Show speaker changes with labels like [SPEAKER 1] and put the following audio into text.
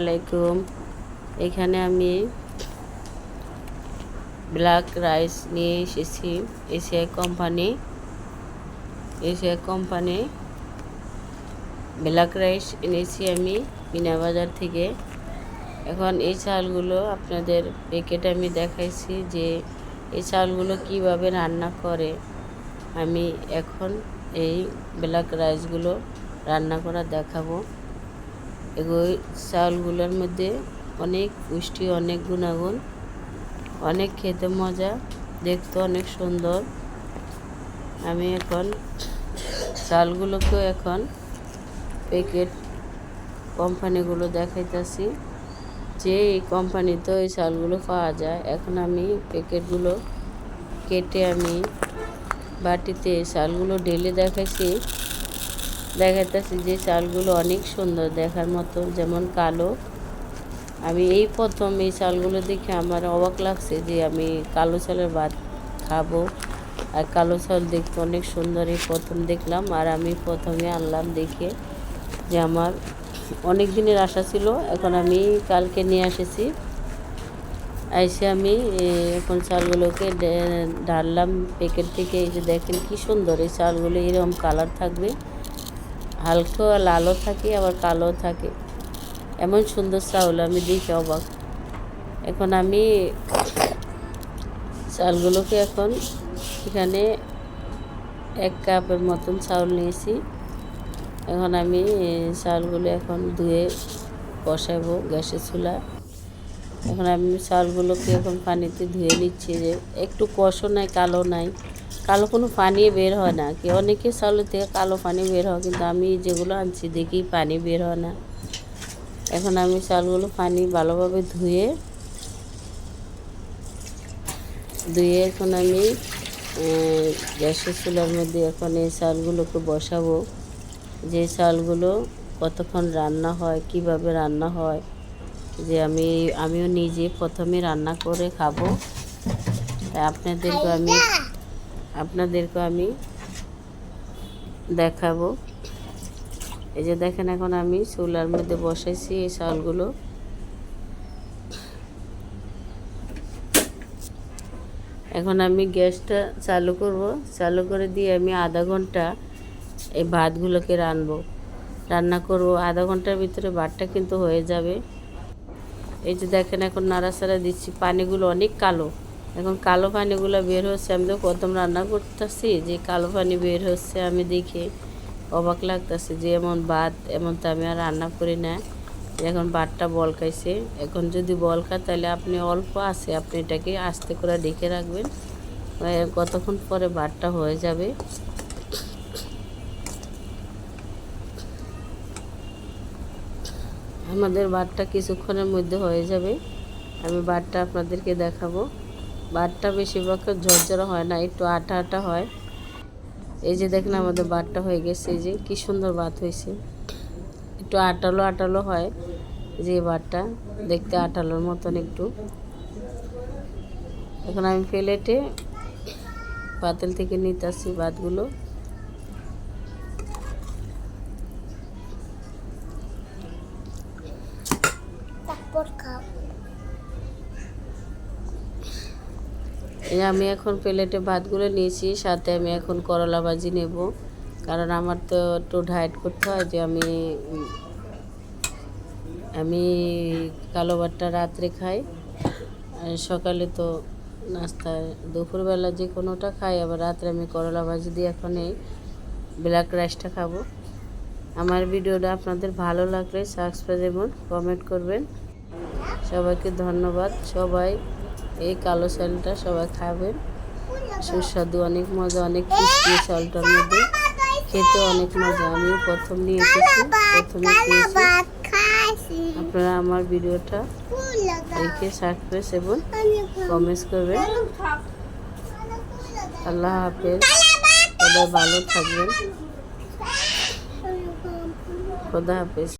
[SPEAKER 1] আলাইকুম। এখানে আমি ব্ল্যাক রাইস নিয়ে এসেছি। Asia company Asia company black rice এনেছি আমি মিনা বাজার থেকে। এখন এই চালগুলো আপনাদের প্যাকেট আমি দেখাইছি যে এই চালগুলো কীভাবে রান্না করে। আমি এখন এই ব্ল্যাক রাইসগুলো রান্না করা দেখাবো। এগুলো চাউলগুলোর মধ্যে অনেক পুষ্টি, অনেক গুণাগুণ, অনেক খেতে মজা, দেখতে অনেক সুন্দর। আমি এখন চালগুলোকেও এখন প্যাকেট কোম্পানিগুলো দেখাইতেছি। যে এই কোম্পানিতে এই চালগুলো পাওয়া যায়, এখন আমি প্যাকেটগুলো কেটে আমি বাটিতে চালগুলো ঢেলে দেখাইছি। দেখাইতেছি যে চালগুলো অনেক সুন্দর দেখার মতো, যেমন কালো। আমি এই প্রথম এই চালগুলো দেখে আমার অবাক লাগছে যে আমি কালো চালের ভাত খাব। আর কালো চাল দেখতে অনেক সুন্দর এই প্রথম দেখলাম, আর আমি প্রথমে আনলাম দেখে যে আমার অনেক দিনের আশা ছিল, এখন আমি কালকে নিয়ে এসেছি। এসে আমি এখন চালগুলোকে ঢাললাম প্যাকেট থেকে এই যে দেখেন কি সুন্দর এই চালগুলো, এরকম কালার থাকবে। হালকা লালও থাকে আবার কালো থাকে। এমন সুন্দর চাউল আমি দেখে অবাক। এখন আমি চালগুলোকে এখন এখানে এক কাপের মতন চাউল নিয়েছি। এখন আমি এ, চাউলগুলো এখন ধুয়ে বসাবো গ্যাসের চুলা। এখন আমি চাউলগুলোকে এখন পানিতে ধুয়ে নিচ্ছি যে একটু কষও নাই কালো নাই। কালো কোনো পানি বের হয় না। কি অনেকে চাউলের থেকে কালো পানি বের হয়, কিন্তু আমি যেগুলো আনছি দেখি পানি বের হয় না। এখন আমি চালগুলো পানি ভালোভাবে ধুয়ে ধুয়ে এখন আমি গ্যাসের চুলার মধ্যে এখন এই চালগুলোকে বসাবো। যে চালগুলো কতক্ষণ রান্না হয়, কীভাবে রান্না হয়, যে আমি, আমিও নিজে প্রথমে রান্না করে খাব। আপনাদেরকে আমি আপনাদেরকে আমি দেখাবো। এই যে দেখেন এখন আমি চুলার মধ্যে বসাইছি এই চালগুলো। এখন আমি গ্যাসটা চালু করব। চালু করে দিয়ে আমি আধা ঘণ্টা এই ভাতগুলোকে রানবো। রান্না করব। আধা ঘণ্টার ভিতরে ভাতটা কিন্তু হয়ে যাবে। এই যে দেখেন এখন নাড়াচাড়া দিচ্ছি। পানিগুলো অনেক কালো। এখন কালো পানিগুলো বের হচ্ছে, আমি তো প্রথম রান্না করতেছি, যে কালো পানি বের হচ্ছে, আমি দেখে অবাক লাগতেছে যে এমন ভাত, এমন তো আমি আর রান্না করি না। এখন ভাতটা বল খাইছে, এখন যদি বল খায় তাহলে আপনি অল্প আছে, আপনি এটাকে আস্তে করে ঢেকে রাখবেন কতক্ষণ পরে ভাতটা হয়ে যাবে। আমাদের ভাতটা কিছুক্ষণের মধ্যে হয়ে যাবে। আমি ভাতটা আপনাদেরকে দেখাবো। ভাতটা বেশিরভাগ ঝরঝরা হয় না, একটু আটা আটা হয়। এই যে দেখেন আমাদের ভাতটা হয়ে গেছে, এই যে কি সুন্দর ভাত হয়েছে। একটু আটালো আটালো হয় যে ভাতটা দেখতে আটালোর মতন একটু। এখন আমি প্লেটে পাতেল থেকে নিতে আসছি ভাতগুলো আমি এখন প্লেটে ভাতগুলো নিয়েছি, সাথে আমি এখন করলা ভাজি নেব। কারণ আমার তো একটু ডায়েট করতে হয় যে আমি আমি কালো ভাতটা রাত্রে খাই সকালে তো নাস্তা, দুপুরবেলা যে কোনোটা খাই, আবার রাত্রে আমি করলা ভাজি দিয়ে এখন এই ব্ল্যাক রাইসটা খাব। আমার ভিডিওটা আপনাদের ভালো লাগলে সাবস্ক্রাইব এবং কমেন্ট করবেন। সবাইকে ধন্যবাদ, সবাই এই কালো চালটা সবাই খাবেন সুস্বাদু, অনেক মজা, অনেক এই চালটার মধ্যে। খেতে অনেক মজা। আমি প্রথম নিয়ে এসেছি, প্রথমে খেয়েছি। আপনারা আমার ভিডিওটা দেখে সাবস্ক্রাইব এবং কমেন্টস করবেন। আল্লাহ হাফেজ। সবাই ভালো থাকবেন। খোদা হাফেজ।